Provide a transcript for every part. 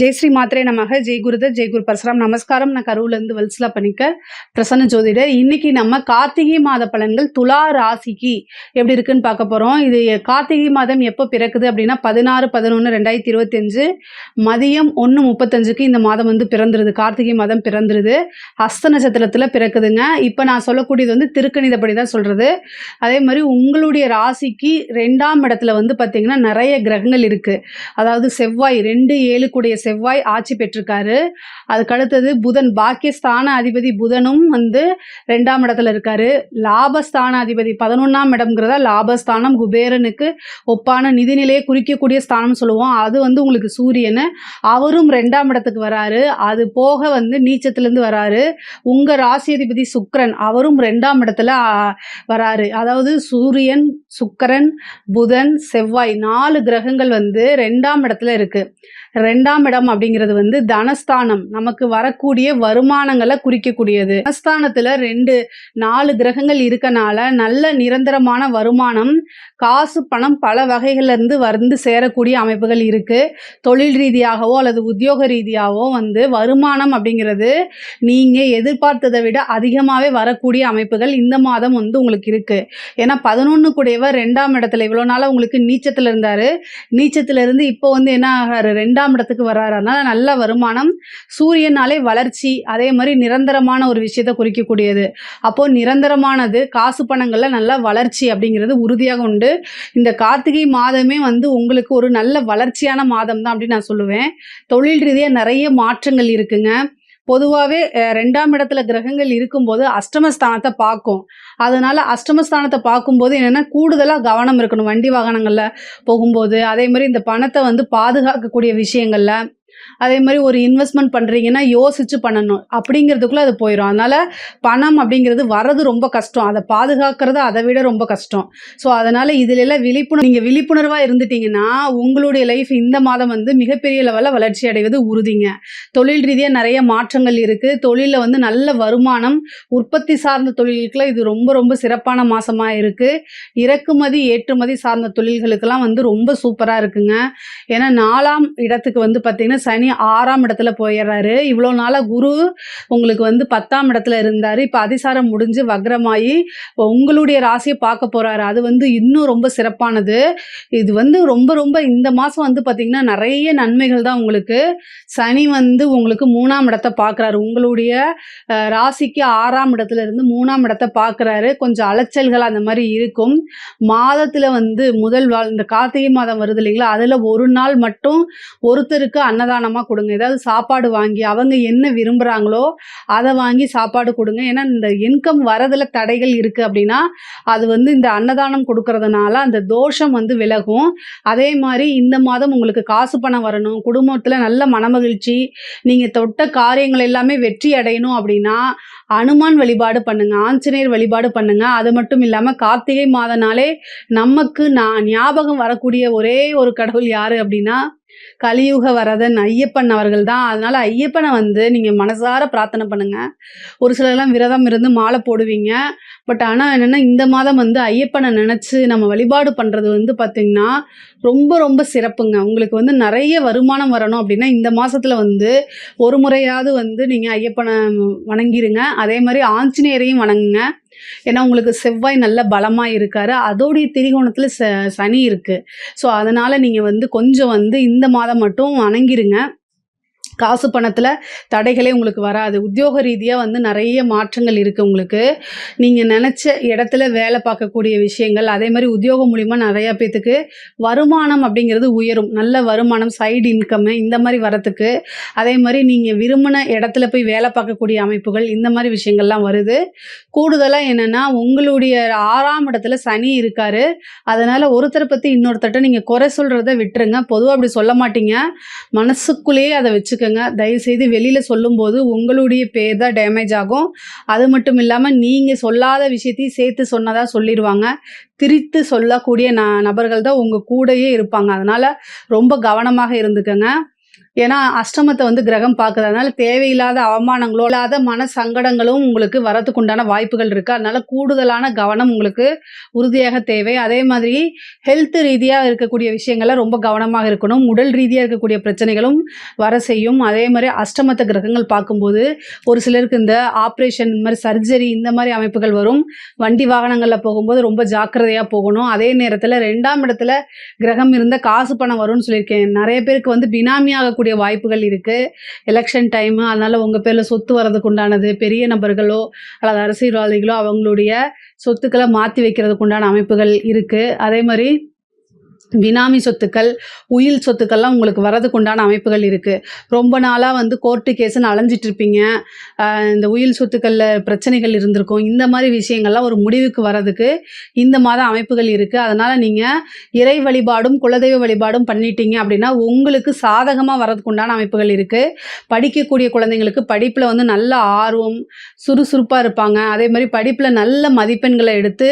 ஜெய் ஸ்ரீ மாத்ரே நமக. ஜெய் குருத ஜெய் குரு பரசுராம். நமஸ்காரம். நான் கருவிலேருந்து வல்சலா பண்ணிக்க பிரசன்ன ஜோதிடர் இன்னைக்கு நம்ம கார்த்திகை மாத பலன்கள் துலா ராசிக்கு எப்படி இருக்குன்னு பார்க்க போகிறோம் இது கார்த்திகை மாதம் எப்போ பிறக்குது அப்படின்னா பதினாறு பதினொன்று ரெண்டாயிரத்தி இருபத்தஞ்சு மதியம் ஒன்று முப்பத்தஞ்சுக்கு இந்த மாதம் வந்து பிறந்துருது. கார்த்திகை மாதம் பிறந்துருது. ஹஸ்த நட்சத்திரத்தில் பிறக்குதுங்க. இப்போ நான் சொல்லக்கூடியது வந்து திருக்கணிதப்படி தான் சொல்கிறது அதே மாதிரி உங்களுடைய ராசிக்கு ரெண்டாம் இடத்துல வந்து பார்த்தீங்கன்னா நிறைய கிரகங்கள் இருக்குது அதாவது செவ்வாய் ரெண்டு ஏழு கூடிய செவ்வாய் ஆட்சி பெற்றிருக்காரு. அதுக்கு அடுத்தது புதன். பாக்கியஸ்தான அதிபதி புதனும் வந்து ரெண்டாம் இடத்துல இருக்காரு. லாபஸ்தான அதிபதி பதினொன்றாம் இடம்ங்கிறத லாபஸ்தானம் குபேரனுக்கு ஒப்பான நிதிநிலையை குறிக்கக்கூடிய ஸ்தானம் சொல்லுவோம். அது வந்து உங்களுக்கு சூரியன். அவரும் ரெண்டாம் இடத்துக்கு வராரு. அது போக வந்து நீச்சத்துலேருந்து வராரு. உங்கள் ராசி அதிபதி சுக்கரன் அவரும் ரெண்டாம் இடத்துல வராரு. அதாவது சூரியன் சுக்கிரன் புதன் செவ்வாய் நாலு கிரகங்கள் வந்து ரெண்டாம் இடத்துல இருக்கு. ரெண்டாம் இடம் அப்படிங்கிறது வந்து தனஸ்தானம். நமக்கு வரக்கூடிய வருமானங்களை குறிக்கக்கூடியது. தனஸ்தானத்துல ரெண்டு நாலு கிரகங்கள் இருக்கனால நல்ல நிரந்தரமான வருமானம் காசு பணம் பல வகைகள்ல இருந்து வந்து சேரக்கூடிய அமைப்புகள் இருக்கு. தொழில் ரீதியாகவோ அல்லது உத்தியோக ரீதியாகவோ வந்து வருமானம் அப்படிங்கிறது நீங்க எதிர்பார்த்ததை விட அதிகமாகவே வரக்கூடிய அமைப்புகள் இந்த மாதம் வந்து உங்களுக்கு இருக்கு. ஏன்னா பதினொன்று கூடியவர் ரெண்டாம் இடத்துல இவ்வளோ நாளாக உங்களுக்கு நீச்சத்தில் இருந்தாரு. நீச்சத்துல இருந்து இப்போ வந்து என்ன ஆகாரு? ரெண்டாம் இடத்துக்கு வர்றாரு அதனால நல்ல வருமானம் சூரியனாலே வளர்ச்சி அதே மாதிரி நிரந்தரமான ஒரு விஷயத்தை குறிக்கக்கூடியது. அப்போ நிரந்தரமானது காசு பணங்கள்ல நல்ல வளர்ச்சி அப்படிங்கிறது உறுதியாக உண்டு. இந்த கார்த்திகை மாதமே வந்து உங்களுக்கு ஒரு நல்ல வளர்ச்சியான மாதம் தான் அப்படின்னு நான் சொல்லுவேன். தொழில் ரீதியாக நிறைய மாற்றங்கள் இருக்குங்க. பொதுவாகவே ரெண்டாம் இடத்துல கிரகங்கள் இருக்கும்போது அஷ்டமஸ்தானத்தை பார்க்கும். அதனால அஷ்டமஸ்தானத்தை பார்க்கும்போது என்னென்னா கூடுதலாக கவனம் இருக்கணும் வண்டி வாகனங்களில் போகும்போது. அதே மாதிரி இந்த பணத்தை வந்து பாதுகாக்கக்கூடிய விஷயங்களில் அதே மாதிரி ஒரு இன்வெஸ்ட்மெண்ட் பண்ணுறீங்கன்னா யோசிச்சு பண்ணணும். அப்படிங்கிறதுக்குள்ளே அது போயிடும் அதனால பணம் அப்படிங்கிறது வர்றது ரொம்ப கஷ்டம். அதை பாதுகாக்கிறது அதை விட ரொம்ப கஷ்டம். ஸோ அதனால் இதிலெல்லாம் விழிப்புணர்வு நீங்கள் விழிப்புணர்வாக இருந்துட்டீங்கன்னா உங்களுடைய லைஃப் இந்த மாதம் வந்து மிகப்பெரிய லெவலில் வளர்ச்சி அடைவது உறுதிங்க. தொழில் ரீதியாக நிறைய மாற்றங்கள் இருக்குது தொழிலில் வந்து நல்ல வருமானம் உற்பத்தி சார்ந்த தொழில்களுக்குலாம் இது ரொம்ப ரொம்ப சிறப்பான மாதமாக இருக்குது இறக்குமதி ஏற்றுமதி சார்ந்த தொழில்களுக்கெல்லாம் வந்து ரொம்ப சூப்பராக இருக்குங்க. ஏன்னா நாலாம் இடத்துக்கு வந்து பார்த்தீங்கன்னா சனி ஆறாம் இடத்துல போயிடுறாரு இவ்வளோ நாளாக குரு உங்களுக்கு வந்து பத்தாம் இடத்துல இருந்தார். இப்போ அதிசாரம் முடிஞ்சு வக்ரமாயி இப்போ உங்களுடைய ராசியை பார்க்க போகிறாரு அது வந்து இன்னும் ரொம்ப சிறப்பானது. இது வந்து ரொம்ப ரொம்ப இந்த மாதம் வந்து பார்த்திங்கன்னா நிறைய நன்மைகள் தான் உங்களுக்கு. சனி வந்து உங்களுக்கு மூணாம் இடத்தை பார்க்குறாரு. உங்களுடைய ராசிக்கு ஆறாம் இடத்துல இருந்து மூணாம் இடத்தை பார்க்குறாரு. கொஞ்சம் அலைச்சல்கள் அந்த மாதிரி இருக்கும். மாதத்தில் வந்து முதல் வாழ் இந்த கார்த்திகை மாதம் வருது இல்லைங்களா? அதில் ஒரு நாள் மட்டும் ஒருத்தருக்கு அன்னதானம் அன்னதானமாக கொடுங்க. ஏதாவது சாப்பாடு வாங்கி அவங்க என்ன விரும்புகிறாங்களோ அதை வாங்கி சாப்பாடு கொடுங்க. ஏன்னா இந்த இன்கம் வரதில் தடைகள் இருக்குது அப்படின்னா அது வந்து இந்த அன்னதானம் கொடுக்கறதுனால அந்த தோஷம் வந்து விலகும். அதே மாதிரி இந்த மாதம் உங்களுக்கு காசு பணம் வரணும். குடும்பத்தில் நல்ல மனமகிழ்ச்சி. நீங்கள் தொட்ட காரியங்கள் எல்லாமே வெற்றி அடையணும் அப்படின்னா அனுமான் வழிபாடு பண்ணுங்க. ஆஞ்சநேயர் வழிபாடு பண்ணுங்க. அது மட்டும் இல்லாமல் கார்த்திகை மாதனாலே நமக்கு நான் ஞாபகம் வரக்கூடிய ஒரே ஒரு கடவுள் யாரு அப்படின்னா கலியுக வரதன் ஐயப்பன் அவர்கள் தான். அதனால ஐயப்பனை வந்து நீங்கள் மனசார பிரார்த்தனை பண்ணுங்க. ஒரு சிலர்லாம் விரதம் இருந்து மாலை போடுவீங்க. பட் ஆனால் என்னென்னா இந்த மாதம் வந்து ஐயப்பனை நினச்சி நம்ம வழிபாடு பண்ணுறது வந்து பார்த்திங்கன்னா ரொம்ப ரொம்ப சிறப்புங்க. உங்களுக்கு வந்து நிறைய வருமானம் வரணும் அப்படின்னா இந்த மாதத்தில் வந்து ஒரு முறையாவது வந்து நீங்கள் ஐயப்பனை வணங்கிடுங்க அதே மாதிரி ஆஞ்சநேயரையும் வணங்குங்க. ஏன்னா உங்களுக்கு செவ்வாய் நல்ல பலமாக இருக்காரு. அதோடைய திரிகோணத்தில் ச சனி இருக்குது ஸோ அதனால் நீங்கள் வந்து கொஞ்சம் வந்து இந்த மாதம் மட்டும் வணங்கிருங்க. காசு பணத்தில் தடைகளே உங்களுக்கு வராது. உத்தியோக ரீதியாக வந்து நிறைய மாற்றங்கள் இருக்குது உங்களுக்கு. நீங்கள் நினச்ச இடத்துல வேலை பார்க்கக்கூடிய விஷயங்கள் அதே மாதிரி உத்தியோகம் மூலிமா நிறையா பேத்துக்கு வருமானம் அப்படிங்கிறது உயரும். நல்ல வருமானம் சைடு இன்கம்மு இந்த மாதிரி வரத்துக்கு. அதே மாதிரி நீங்கள் விரும்பின இடத்துல போய் வேலை பார்க்கக்கூடிய அமைப்புகள் இந்த மாதிரி விஷயங்கள்லாம் வருது. கூடுதலாக என்னென்னா உங்களுடைய ஆறாம் இடத்துல சனி இருக்காரு. அதனால் ஒருத்தரை பற்றி இன்னொருத்தட்ட நீங்கள் குறை சொல்கிறத விட்டுருங்க. பொதுவாக அப்படி சொல்ல மாட்டீங்க. மனசுக்குள்ளேயே அதை வச்சுக்க வச்சுக்கோங்க. தயவுசெய்து வெளியில் சொல்லும்போது உங்களுடைய பேர் தான் டேமேஜ் ஆகும். அது மட்டும் இல்லாமல் நீங்கள் சொல்லாத விஷயத்தையும் சேர்த்து சொன்னதாக சொல்லிடுவாங்க. திரித்து சொல்லக்கூடிய ந நபர்கள் தான் உங்கள் கூடயே இருப்பாங்க. அதனால் ரொம்ப கவனமாக இருந்துக்கோங்க. ஏன்னா அஷ்டமத்தை வந்து கிரகம் பார்க்குது அதனால தேவையில்லாத அவமானங்களோ இல்லாத மன சங்கடங்களும் உங்களுக்கு வரத்துக்கு உண்டான வாய்ப்புகள் இருக்கு. அதனால கூடுதலான கவனம் உங்களுக்கு உறுதியாக தேவை. அதே மாதிரி ஹெல்த் ரீதியாக இருக்கக்கூடிய விஷயங்கள்ல ரொம்ப கவனமாக இருக்கணும். உடல் ரீதியாக இருக்கக்கூடிய பிரச்சனைகளும் வர செய்யும். அதே மாதிரி அஷ்டமத்த கிரகங்கள் பார்க்கும்போது ஒரு சிலருக்கு இந்த ஆப்ரேஷன் இந்த மாதிரி சர்ஜரி இந்த மாதிரி அமைப்புகள் வரும். வண்டி வாகனங்களில் போகும்போது ரொம்ப ஜாக்கிரதையாக போகணும். அதே நேரத்தில் ரெண்டாம் இடத்துல கிரகம் இருந்த காசு பணம் வரும்னு சொல்லியிருக்கேன். நிறைய பேருக்கு வந்து பினாமி ஆகக்கூடிய வாய்ப்புகள் இருக்குது எலெக்ஷன் டைமு அதனால் உங்கள் பேரில் சொத்து வர்றதுக்கு உண்டானது பெரிய நபர்களோ அல்லது அரசியல்வாதிகளோ அவங்களுடைய சொத்துக்களை மாற்றி வைக்கிறதுக்கு உண்டான அமைப்புகள் இருக்குது அதே மாதிரி பினாமி சொத்துக்கள் உயில் சொத்துக்கள்லாம் உங்களுக்கு வரதுக்கு உண்டான அமைப்புகள் இருக்குது ரொம்ப நாளாக வந்து கோர்ட்டு கேஸுன்னு அலைஞ்சிட்டு இருப்பீங்க இந்த உயில் சொத்துக்களில் பிரச்சனைகள் இருந்திருக்கும். இந்த மாதிரி விஷயங்கள்லாம் ஒரு முடிவுக்கு வரதுக்கு இந்த மாத அமைப்புகள் இருக்குது அதனால் நீங்கள் இறை வழிபாடும் குலதெய்வ வழிபாடும் பண்ணிட்டீங்க அப்படின்னா உங்களுக்கு சாதகமாக வரதுக்கு உண்டான அமைப்புகள் இருக்குது படிக்கக்கூடிய குழந்தைங்களுக்கு படிப்பில் வந்து நல்ல ஆர்வம் சுறுசுறுப்பாக இருப்பாங்க. அதே மாதிரி படிப்பில் நல்ல மதிப்பெண்களை எடுத்து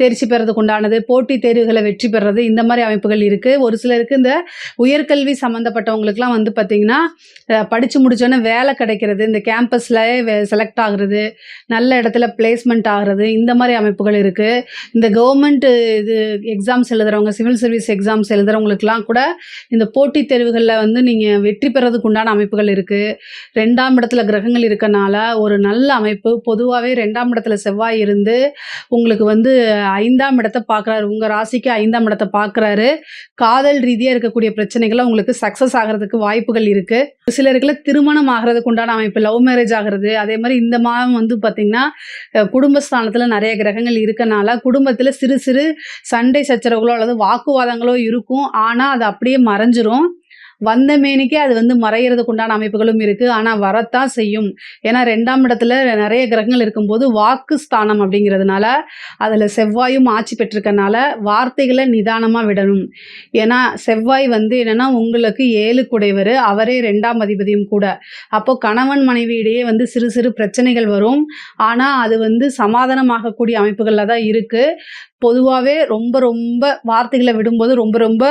தேர்ச்சி பெறதுக்கு உண்டானது போட்டித் தேர்வுகளை வெற்றி பெறது இந்த மாதிரி அமைப்புகள் இருக்குது ஒரு சிலருக்கு இந்த உயர்கல்வி சம்மந்தப்பட்டவங்களுக்குலாம் வந்து பார்த்திங்கன்னா படித்து முடித்தோன்னே வேலை கிடைக்கிறது இந்த கேம்பஸில் செலக்ட் ஆகுறது நல்ல இடத்துல பிளேஸ்மெண்ட் ஆகுறது இந்த மாதிரி அமைப்புகள் இருக்குது இந்த கவர்மெண்ட் இது எக்ஸாம்ஸ் எழுதுறவங்க சிவில் சர்வீஸ் எக்ஸாம்ஸ் எழுதுறவங்களுக்குலாம் கூட இந்த போட்டித் தேர்வுகளில் வந்து நீங்கள் வெற்றி பெறதுக்கு உண்டான அமைப்புகள் இருக்குது ரெண்டாம் இடத்துல கிரகங்கள் இருக்கனால ஒரு நல்ல அமைப்பு. பொதுவாகவே ரெண்டாம் இடத்துல செவ்வாய் இருந்து உங்களுக்கு வந்து ஐந்தாம் இடத்தை பார்க்குறாரு உங்கள் ராசிக்கு ஐந்தாம் இடத்தை பார்க்குறாரு காதல் ரீதியாக இருக்கக்கூடிய பிரச்சனைகளை உங்களுக்கு சக்ஸஸ் ஆகிறதுக்கு வாய்ப்புகள் இருக்குது சிலருக்குல திருமணம் ஆகிறதுக்கு உண்டான அமைப்பு லவ் மேரேஜ் ஆகிறது அதே மாதிரி இந்த மாதம் வந்து பார்த்திங்கன்னா குடும்பஸ்தானத்தில் நிறைய கிரகங்கள் இருக்கனால குடும்பத்தில் சிறு சிறு சண்டை சச்சரவுகளோ அல்லது வாக்குவாதங்களோ இருக்கும். ஆனால் அது அப்படியே மறைஞ்சிரும். வந்த மேனிக்கே அது வந்து மறைகிறதுக்கு உண்டான அமைப்புகளும் இருக்குது ஆனால் வரத்தான் செய்யும். ஏன்னா ரெண்டாம் இடத்துல நிறைய கிரகங்கள் இருக்கும்போது வாக்கு ஸ்தானம் அப்படிங்கிறதுனால அதில் செவ்வாயும் ஆட்சி பெற்றிருக்கனால வார்த்தைகளை நிதானமாக விடணும். ஏன்னா செவ்வாய் வந்து என்னென்னா உங்களுக்கு ஏழு குடைவர் அவரே ரெண்டாம் அதிபதியும் கூட. அப்போ கணவன் மனைவியிடையே வந்து சிறு சிறு பிரச்சனைகள் வரும். ஆனால் அது வந்து சமாதானமாகக்கூடிய அமைப்புகளில் தான் இருக்குது பொதுவாகவே ரொம்ப ரொம்ப வார்த்தைகளை விடும்போது ரொம்ப ரொம்ப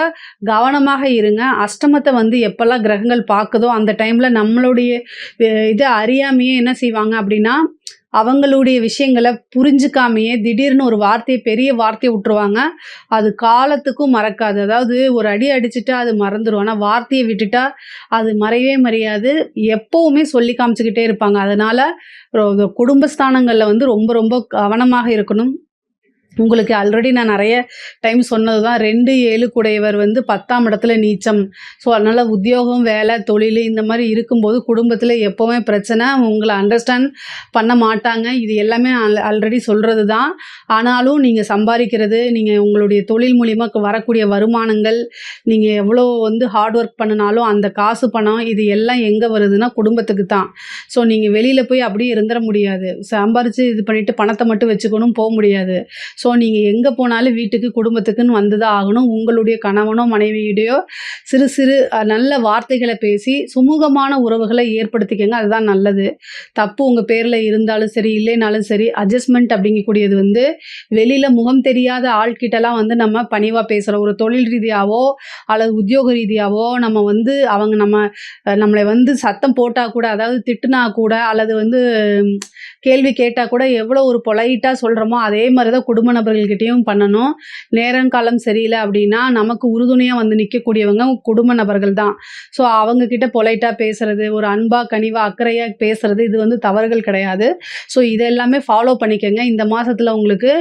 கவனமாக இருங்க. அஷ்டமத்தை வந்து எப்போல்லாம் கிரகங்கள் பார்க்குதோ அந்த டைமில் நம்மளுடைய இதை அறியாமையே என்ன செய்வாங்க அப்படின்னா அவங்களுடைய விஷயங்களை புரிஞ்சுக்காமையே திடீர்னு ஒரு வார்த்தையை பெரிய வார்த்தையை விட்டுருவாங்க. அது காலத்துக்கும் மறக்காது. அதாவது ஒரு அடி அடிச்சுட்டா அது மறந்துடும் ஆனால் வார்த்தையை விட்டுட்டா அது மறையவே மறையாது. எப்போவுமே சொல்லி காமிச்சுக்கிட்டே இருப்பாங்க. அதனால் குடும்பஸ்தானங்களில் வந்து ரொம்ப ரொம்ப கவனமாக இருக்கணும். உங்களுக்கு ஆல்ரெடி நான் நிறைய டைம் சொன்னது தான் ரெண்டு ஏழு கூடையவர் வந்து பத்தாம் இடத்துல நீச்சம். ஸோ அதனால் உத்தியோகம் வேலை தொழில் இந்த மாதிரி இருக்கும்போது குடும்பத்தில் எப்போவுமே பிரச்சனை. உங்களை அண்டர்ஸ்டாண்ட் பண்ண மாட்டாங்க. இது எல்லாமே ஆல்ரெடி சொல்கிறது தான் ஆனாலும் நீங்கள் சம்பாதிக்கிறது நீங்கள் உங்களுடைய தொழில் மூலிமா வரக்கூடிய வருமானங்கள் நீங்கள் எவ்வளோ வந்து ஹார்ட் ஒர்க் பண்ணினாலும் அந்த காசு பணம் இது எல்லாம் எங்கே வருதுன்னா குடும்பத்துக்கு தான் ஸோ நீங்கள் வெளியில் போய் அப்படியே இருந்துட முடியாது. சம்பாரித்து இது பண்ணிவிட்டு பணத்தை மட்டும் வச்சுக்கணும் போக முடியாது. ஸோ ஸோ நீங்கள் எங்கே போனாலும் வீட்டுக்கு குடும்பத்துக்குன்னு வந்து தான் ஆகணும். உங்களுடைய கணவனோ மனைவியுடையோ சிறு சிறு நல்ல வார்த்தைகளை பேசி சுமூகமான உறவுகளை ஏற்படுத்திக்கங்க. அதுதான் நல்லது. தப்பு உங்கள் பேரில் இருந்தாலும் சரி இல்லைனாலும் சரி அட்ஜஸ்ட்மெண்ட் அப்படிங்கக்கூடியது வந்து வெளியில் முகம் தெரியாத ஆள்கிட்டலாம் வந்து நம்ம பணிவாக பேசுகிறோம் ஒரு தொழில் ரீதியாவோ அல்லது உத்தியோக ரீதியாவோ நம்ம வந்து அவங்க நம்ம நம்மளை வந்து சத்தம் போட்டால் கூட அதாவது திட்டுனா கூட அல்லது வந்து கேள்வி கேட்டால் கூட எவ்வளோ ஒரு பொலைட்டாக சொல்கிறோமோ அதே மாதிரி தான் குடும்ப குடும்ப நபர்கள்கிட்டையும் பண்ணணும் நேரங்காலம் சரியில்லை அப்படின்னா நமக்கு உறுதுணையாக வந்து நிற்கக்கூடியவங்க குடும்ப நபர்கள் தான். ஸோ அவங்கக்கிட்ட பொலைட்டாக பேசுறது ஒரு அன்பா கனிவா அக்கறையாக பேசுறது இது வந்து தவறுகள் கிடையாது. ஸோ இதெல்லாமே ஃபாலோ பண்ணிக்கோங்க. இந்த மாதத்தில் உங்களுக்கு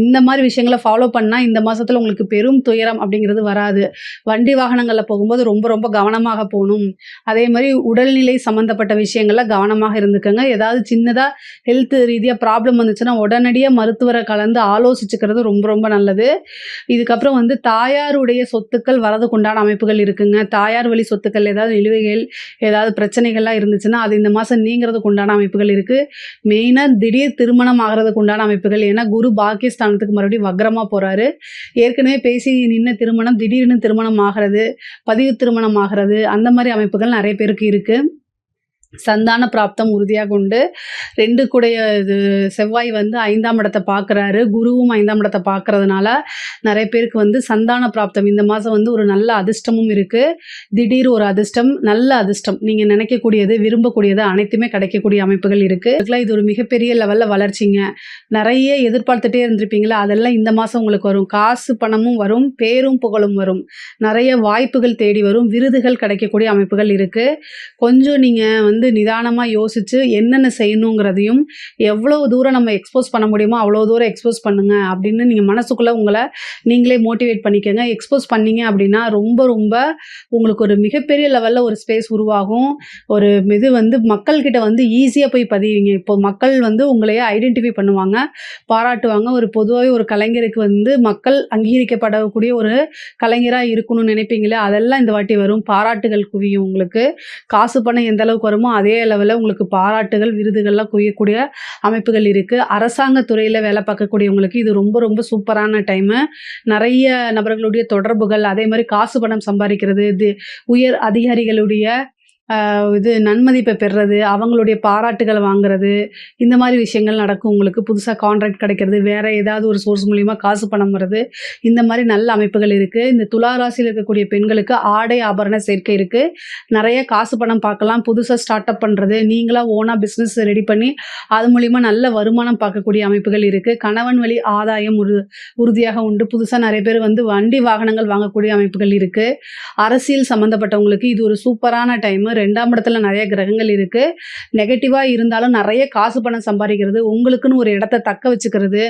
இந்த மாதிரி விஷயங்களை ஃபாலோ பண்ணால் இந்த மாதத்தில் உங்களுக்கு பெரும் துயரம் அப்படிங்கிறது வராது. வண்டி வாகனங்களில் போகும்போது ரொம்ப ரொம்ப கவனமாக போகணும். அதே மாதிரி உடல்நிலை சம்மந்தப்பட்ட விஷயங்கள்ல கவனமாக இருந்துக்கோங்க. ஏதாவது சின்னதாக ஹெல்த் ரீதியாக ப்ராப்ளம் வந்துச்சுன்னா உடனடியாக மருத்துவரை கலந்து ஆலோசிச்சுக்கிறது ரொம்ப ரொம்ப நல்லது. இதுக்கப்புறம் வந்து தாயாருடைய சொத்துக்கள் வரதுக்குண்டான அமைப்புகள் இருக்குங்க. தாயார் வழி சொத்துக்கள் ஏதாவது நிலுவைகள் ஏதாவது பிரச்சனைகள்லாம் இருந்துச்சுன்னா அது இந்த மாதம் நீங்கிறதுக்கு உண்டான அமைப்புகள் இருக்குது மெயினாக திடீர் திருமணம் ஆகிறதுக்கு உண்டான அமைப்புகள். ஏன்னா குரு பாகிஸ்தானத்துக்கு மறுபடியும் வக்ரமாக போகிறாரு ஏற்கனவே பேசி நின்ன திருமணம் திடீர்னு திருமணம் ஆகிறது பதிவு திருமணம் ஆகிறது அந்த மாதிரி அமைப்புகள் நிறைய பேருக்கு இருக்குது சந்தான பிராப்தம் உறுதியாக உண்டு. ரெண்டு கூடைய இது செவ்வாய் வந்து ஐந்தாம் இடத்தை பார்க்குறாரு. குருவும் ஐந்தாம் இடத்தை பார்க்கறதுனால நிறைய பேருக்கு வந்து சந்தான பிராப்தம். இந்த மாதம் வந்து ஒரு நல்ல அதிர்ஷ்டமும் இருக்குது திடீர் ஒரு அதிர்ஷ்டம் நல்ல அதிர்ஷ்டம். நீங்கள் நினைக்கக்கூடியது விரும்பக்கூடியது அனைத்துமே கிடைக்கக்கூடிய அமைப்புகள் இருக்குது அதுக்குலாம் இது ஒரு மிகப்பெரிய லெவலில் வளர்ச்சிங்க. நிறைய எதிர்பார்த்துட்டே இருந்திருப்பீங்களா அதெல்லாம் இந்த மாதம் உங்களுக்கு வரும். காசு பணமும் வரும் பேரும் புகழும் வரும். நிறைய வாய்ப்புகள் தேடி வரும். விருதுகள் கிடைக்கக்கூடிய அமைப்புகள் இருக்குது கொஞ்சம் நீங்கள் வந்து வந்து நிதானமாக யோசித்து என்னென்ன செய்யணுங்கிறதையும் எவ்வளோ தூரம் நம்ம எக்ஸ்போஸ் பண்ண முடியுமோ அவ்வளோ தூரம் எக்ஸ்போஸ் பண்ணுங்கள் அப்படின்னு நீங்கள் மனசுக்குள்ளே உங்களை நீங்களே மோட்டிவேட் பண்ணிக்கோங்க. எக்ஸ்போஸ் பண்ணீங்க அப்படின்னா ரொம்ப ரொம்ப உங்களுக்கு ஒரு மிகப்பெரிய லெவலில் ஒரு ஸ்பேஸ் உருவாகும். ஒரு இது வந்து மக்கள்கிட்ட வந்து ஈஸியாக போய் பதிவீங்க. இப்போ மக்கள் வந்து உங்களையே ஐடென்டிஃபை பண்ணுவாங்க பாராட்டுவாங்க. ஒரு பொதுவாகவே ஒரு கலைஞருக்கு வந்து மக்கள் அங்கீகரிக்கப்படக்கூடிய ஒரு கலைஞராக இருக்கணும்னு நினைப்பீங்களே அதெல்லாம் இந்த வாட்டி வரும். பாராட்டுகள் குவியும் உங்களுக்கு. காசு பணம் எந்த அளவுக்கு வருமோ அதே அளவில் உங்களுக்கு பாராட்டுகள் விருதுகள்லாம் குவியக்கூடிய அமைப்புகள் இருக்குது அரசாங்க துறையில் வேலை பார்க்கக்கூடியவங்களுக்கு இது ரொம்ப ரொம்ப சூப்பரான டைமு நிறைய நபர்களுடைய தொடர்புகள் அதே மாதிரி காசு பணம் சம்பாதிக்கிறது இது உயர் அதிகாரிகளுடைய இது நன்மதிப்பை பெறுறது அவங்களுடைய பாராட்டுகளை வாங்குறது இந்த மாதிரி விஷயங்கள் நடக்கும். உங்களுக்கு புதுசாக கான்ட்ராக்ட் கிடைக்கிறது வேற ஏதாவது ஒரு சோர்ஸ் மூலிமா காசு பணம் வர்றது இந்த மாதிரி நல்ல அமைப்புகள் இருக்குது இந்த துலா ராசியில் இருக்கக்கூடிய பெண்களுக்கு ஆடை ஆபரண சேர்க்கை இருக்குது நிறைய காசு பணம் பார்க்கலாம். புதுசாக ஸ்டார்ட் அப் பண்ணுறது நீங்களாக ஓனாக பிஸ்னஸ் ரெடி பண்ணி அது மூலிமா நல்ல வருமானம் பார்க்கக்கூடிய அமைப்புகள் இருக்குது கணவன் வழி ஆதாயம் உரு உறுதியாக உண்டு. புதுசாக நிறைய பேர் வந்து வண்டி வாகனங்கள் வாங்கக்கூடிய அமைப்புகள் இருக்குது அரசியல் சம்மந்தப்பட்டவங்களுக்கு இது ஒரு சூப்பரான டைமு ரெண்டாம் இடத்துல நிறைய கிரகங்கள் இருக்குது நெகட்டிவாக இருந்தாலும் நிறைய காசு பணம் சம்பாதிக்கிறது உங்களுக்குன்னு ஒரு இடத்த தக்க வச்சுக்கிறது.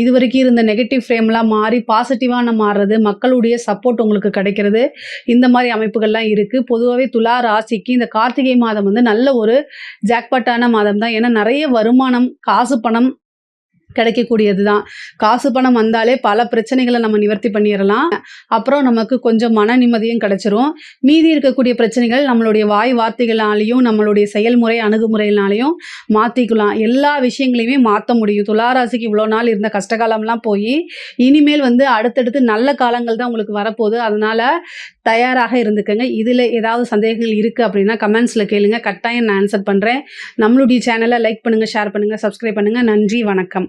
இது வரைக்கும் இருந்த நெகட்டிவ் ஃப்ரேம்லாம் மாறி பாசிட்டிவான மாறுறது மக்களுடைய சப்போர்ட் உங்களுக்கு கிடைக்கிறது. இந்த மாதிரி அமைப்புகள்லாம் இருக்குது பொதுவாகவே துலா ராசிக்கு இந்த கார்த்திகை மாதம் வந்து நல்ல ஒரு ஜாக்பாட்டான மாதம் தான் ஏன்னா நிறைய வருமானம் காசு பணம் கிடைக்கக்கூடியது தான் காசு பணம் வந்தாலே பல பிரச்சனைகளை நம்ம நிவர்த்தி பண்ணிடலாம். அப்புறம் நமக்கு கொஞ்சம் மன நிம்மதியும் கிடைச்சிரும். மீதி இருக்கக்கூடிய பிரச்சனைகள் நம்மளுடைய வாய் வார்த்தைகளாலையும் நம்மளுடைய செயல்முறை அணுகுமுறையினாலையும் மாற்றிக்கலாம் எல்லா விஷயங்களையுமே மாற்ற முடியும். துளாராசிக்கு இவ்வளோ நாள் இருந்த கஷ்டகாலம்லாம் போய் இனிமேல் வந்து அடுத்தடுத்து நல்ல காலங்கள் தான் உங்களுக்கு வரப்போகுது. அதனால் தயாராக இருந்துக்கங்க. இதில் ஏதாவது சந்தேகங்கள் இருக்குது அப்படின்னா கமெண்ட்ஸில் கேளுங்க. கட்டாயம் நான் ஆன்சர் பண்ணுறேன் நம்மளுடைய சேனலை லைக் பண்ணுங்கள் ஷேர் பண்ணுங்கள் சப்ஸ்கிரைப் பண்ணுங்கள் நன்றி வணக்கம்.